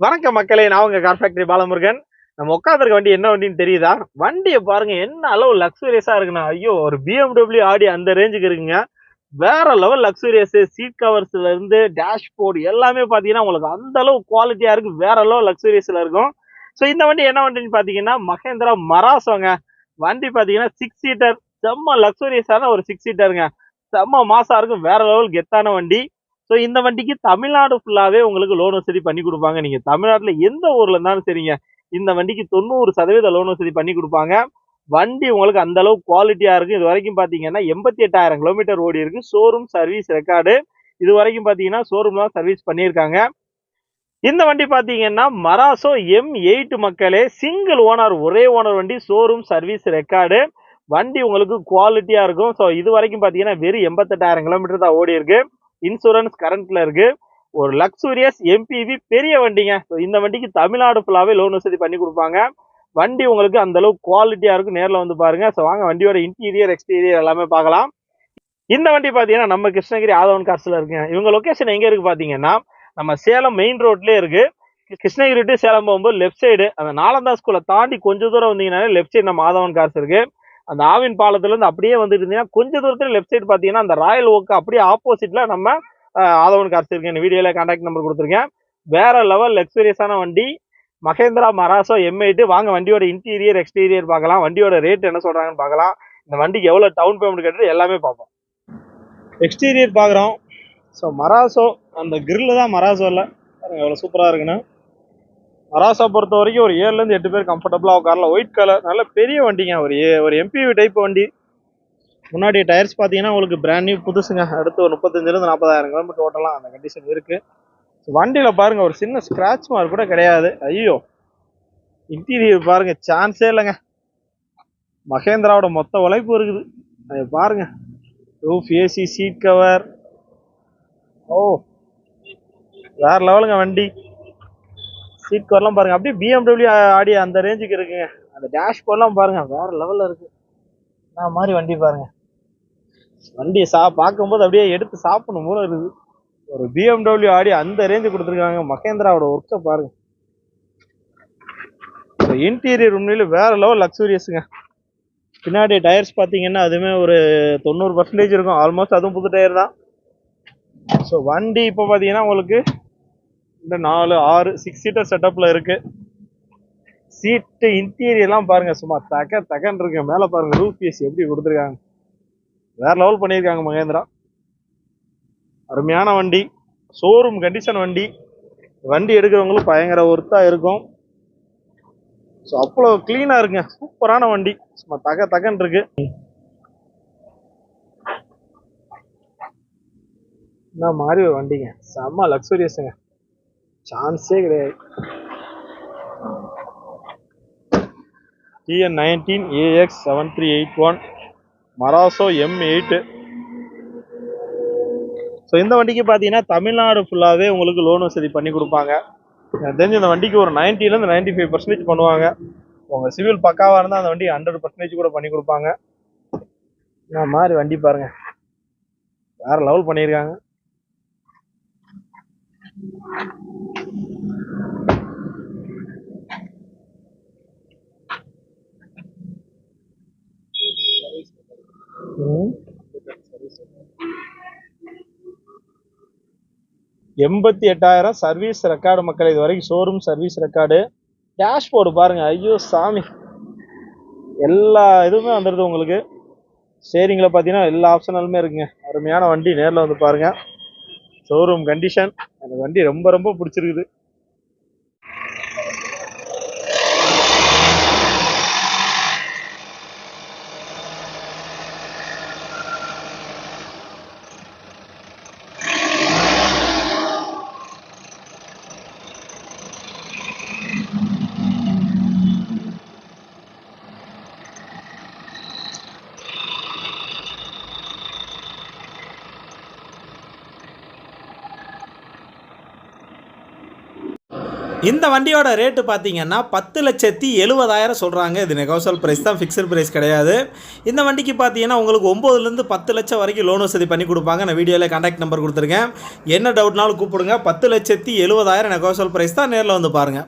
வணக்கம் மக்களே நான் உங்க கார் ஃபேக்டரி பாலமுருகன். நம்ம உட்காந்துருக்க வண்டி என்ன வண்டின்னு தெரியுதா? வண்டியை பாருங்க என்ன அளவு லக்ஸூரியஸாக இருக்குண்ணா. ஐயோ ஒரு பிஎம்டபிள்யூ ஆடி அந்த ரேஞ்சுக்கு இருக்குங்க. வேற லெவல் லக்ஸூரியஸு சீட் கவர்ஸ்ல இருந்து டேஷ்போர்டு எல்லாமே பாத்தீங்கன்னா உங்களுக்கு அந்த அளவு குவாலிட்டியா இருக்கு வேற லெவல் லக்ஸூரியஸில் இருக்கும். ஸோ இந்த வண்டி என்ன வண்டின்னு பாத்தீங்கன்னா மகேந்திரா மராசோங்க. வண்டி பாத்தீங்கன்னா சிக்ஸ் சீட்டர் செம்ம லக்ஸூரியஸான ஒரு சிக்ஸ் சீட்டருங்க செம்ம மாசா இருக்கும். வேற லெவல் கெத்தான வண்டி. ஸோ இந்த வண்டிக்கு தமிழ்நாடு ஃபுல்லாகவே உங்களுக்கு லோன் வசதி பண்ணி கொடுப்பாங்க. நீங்கள் தமிழ்நாட்டில் எந்த ஊரில் இருந்தாலும் சரிங்க. இந்த வண்டிக்கு தொண்ணூறு சதவீத லோன் வசதி பண்ணி கொடுப்பாங்க. வண்டி உங்களுக்கு அந்த அளவு குவாலிட்டியா இது வரைக்கும் பார்த்தீங்கன்னா எண்பத்தி எட்டாயிரம் கிலோமீட்டர் ஓடி இருக்கு. ஷோரூம் சர்வீஸ் ரெக்கார்டு இது வரைக்கும் பார்த்தீங்கன்னா ஷோரூம்லாம் சர்வீஸ் பண்ணியிருக்காங்க. இந்த வண்டி பார்த்தீங்கன்னா மராசோ எம் எயிட் மக்களே சிங்கிள் ஓனர் ஒரே ஓனர் வண்டி ஷோரூம் சர்வீஸ் ரெக்கார்டு வண்டி உங்களுக்கு குவாலிட்டியாக இருக்கும். ஸோ இது வரைக்கும் பார்த்தீங்கன்னா வெறும் எண்பத்தெட்டாயிரம் கிலோமீட்டர் தான் ஓடி இருக்குது இன்சூரன்ஸ் கரண்ட்ல இருக்கு. ஒரு லக்ஸூரியஸ் எம்பிவி பெரிய வண்டிங்க. ஸோ இந்த வண்டிக்கு தமிழ்நாடு ஃபுல்லாகவே லோன் வசதி பண்ணி கொடுப்பாங்க. வண்டி உங்களுக்கு அந்த அளவுக்கு குவாலிட்டியா இருக்கும் நேரில் வந்து பாருங்க. ஸோ வாங்க வண்டியோட இன்டீரியர் எக்ஸ்டீரியர் எல்லாமே பார்க்கலாம். இந்த வண்டி பார்த்தீங்கன்னா நம்ம கிருஷ்ணகிரி ஆதவன் கார்ஸ்ல இருக்குங்க. இவங்க லொக்கேஷன் எங்க இருக்கு பார்த்தீங்கன்னா நம்ம சேலம் மெயின் ரோட்லயே இருக்கு. கிருஷ்ணகிரி டு சேலம் போகும்போது லெஃப்ட் சைடு அந்த நாலந்தா ஸ்கூலை தாண்டி கொஞ்சம் தூரம் வந்தீங்கன்னாலே லெஃப்ட் சைடு நம்ம ஆதவன் கார்ஸ் இருக்கு. அந்த ஆவின் பாலத்துலேருந்து அப்படியே வந்துட்டு இருந்தீங்கன்னா கொஞ்ச தூரத்தில் லெஃப்ட் சைடு பார்த்தீங்கன்னா அந்த ராயல் ஓக்கு அப்படியே ஆப்போசிட்டில் நம்ம ஆதவனுக்கு அரைச்சிருக்கேன் கார்ஸ் இந்த வீடியோவில் கான்டாக்ட் நம்பர் கொடுத்துருக்கேன். வேற லெவல் எக்ஸ்பீரியன்ஸான வண்டி மகேந்திரா மராசோ எம்ஐட்டு வாங்க வண்டியோட இன்டீரியர் எக்ஸ்டீரியர் பார்க்கலாம். வண்டியோட ரேட் என்ன சொல்கிறாங்கன்னு பார்க்கலாம். இந்த வண்டிக்கு எவ்வளோ டவுன் பேமெண்ட் கட்டுறது எல்லாமே பார்ப்போம். எக்ஸ்டீரியர் பார்க்குறோம். ஸோ மராசோ அந்த கிரில்லு தான் மராசோ இல்லை. எவ்வளோ சூப்பராக இருக்குன்னு. மராசா பொறுத்த வரைக்கும் ஒரு ஏழுலேருந்து எட்டு பேர் கம்ஃபர்டபுளாக உட்காரலாம். ஒயிட் கலர் நல்ல பெரிய வண்டிங்க ஒரு ஒரு எம்பிவி டைப் வண்டி. முன்னாடி டயர்ஸ் பார்த்தீங்கன்னா உங்களுக்கு பிராண்ட் நியூ புதுசுங்க. அடுத்து ஒரு முப்பத்தஞ்சிலேருந்து நாற்பதாயிரம் கிலோமீட்டர் ஓட்டலாம். அந்த கண்டிஷன் இருக்குது வண்டியில் பாருங்கள் ஒரு சின்ன ஸ்க்ராட்ச் மார்க் கூட கிடையாது. ஐயோ. இன்டீரியர் பாருங்கள் சான்ஸே இல்லைங்க. மகேந்திராவோட மொத்த உழைப்பு இருக்குது. அது பாருங்கள் ரூஃப் ஏசி சீட் கவர் ஓ. வேறு லெவலுங்க வண்டி. சீட் கவர்லாம் பாருங்க. அப்படியே பிஎம்டபிள்யூ ஆடி அந்த ரேஞ்சுக்கு இருக்குங்க. அந்த டேஷ்போர்ட்லாம் பாருங்க. வேற லெவல்ல இருக்கு. நான் மாதிரி வண்டி பாருங்க. வண்டியை சா பார்க்கும்போது அப்படியே எடுத்து சாப்பிடணும் போல இருக்குது. ஒரு பிஎம்டபிள்யூ ஆடி அந்த ரேஞ்சு கொடுத்துருக்காங்க. மகேந்திராவோட ஒர்க்கை பாருங்க. இன்டீரியர் உண்மையில வேற லெவல் லக்ஸூரியஸுங்க பின்னாடி டயர்ஸ் பார்த்தீங்கன்னா அதுவுமே ஒரு தொண்ணூறு பர்சன்டேஜ் இருக்கும். ஆல்மோஸ்ட் அதுவும் புது டயர் தான். ஸோ வண்டி இப்போ பார்த்தீங்கன்னா உங்களுக்கு இந்த நாலு ஆறு சிக்ஸ் சீட்டர் செட்டப்ல இருக்கு. சீட்டு இன்டீரியர்லாம் பாருங்க சும்மா தக தகன் இருக்கு. மேலே பாருங்க ரூப் ஏசி எப்படி கொடுத்துருக்காங்க. வேற லெவல் பண்ணியிருக்காங்க மகேந்திரா. அருமையான வண்டி ஷோரூம் கண்டிஷன் வண்டி. வண்டி எடுக்கிறவங்களும் பயங்கர ஒர்த்தா இருக்கும். ஸோ அவ்வளோ க்ளீனாக இருக்குங்க. சூப்பரான வண்டி. சும்மா தக தகன் இருக்கு. என்ன மாதிரி ஒரு வண்டிங்க. செம்ம லக்ஸூரியஸுங்க சான்ஸே கிடையாது. TN nineteen AX seven three eight one Marazzo M eight so இந்த வண்டிக்கு பார்த்தீங்கன்னா தமிழ்நாடு ஃபுல்லாகவே உங்களுக்கு லோன் வசதி பண்ணி கொடுப்பாங்க. எனக்கு தெரிஞ்சு இந்த வண்டிக்கு ஒரு நைன்ட்டிலேருந்து நைன்ட்டி ஃபைவ் பர்சன்டேஜ் பண்ணுவாங்க. உங்கள் சிவில் பக்காவாக இருந்தால் அந்த வண்டி ஹண்ட்ரட் பர்சன்டேஜ் கூட பண்ணி கொடுப்பாங்க. இந்த மாதிரி வண்டி பாருங்கள் வேறு லெவல் பண்ணியிருக்காங்க. எண்பத்தி எட்டாயிரம் சர்வீஸ் ரெக்கார்டு மக்கள் இது வரைக்கும் ஷோரூம் சர்வீஸ் ரெக்கார்டு டேஷ்போர்டு பாருங்க. ஐயோ சாமி. எல்லா இதுவுமே வந்துடுது உங்களுக்கு. ஸ்டேரிங்கில் பார்த்தீங்கன்னா எல்லா ஆப்ஷனலுமே இருக்குங்க. அருமையான வண்டி நேரில் வந்து பாருங்க. ஷோரூம் கண்டிஷன் எனக்கு வண்டி ரொம்ப ரொம்ப பிடிச்சிருக்குது. இந்த வண்டியோட ரேட்டு பார்த்தீங்கன்னா பத்து லட்சத்தி எழுபதாயிரம் சொல்கிறாங்க இது நெகோசல் ப்ரைஸ் தான் ஃபிக்ஸட் ப்ரைஸ் கிடையாது. இந்த வண்டிக்கு பார்த்தீங்கன்னா உங்களுக்கு ஒம்போதுலேருந்து பத்து லட்சம் வரைக்கும் லோன் வசதி பண்ணி கொடுப்பாங்க. நான் வீடியோவில் காண்டாக்ட் நம்பர் கொடுத்துருக்கேன். என்ன டவுட்னாலும் கூப்பிடுங்க. பத்து லட்சத்தி எழுபதாயிரம் நெகோசல் ப்ரைஸ் தான் நேரில் வந்து பாருங்கள்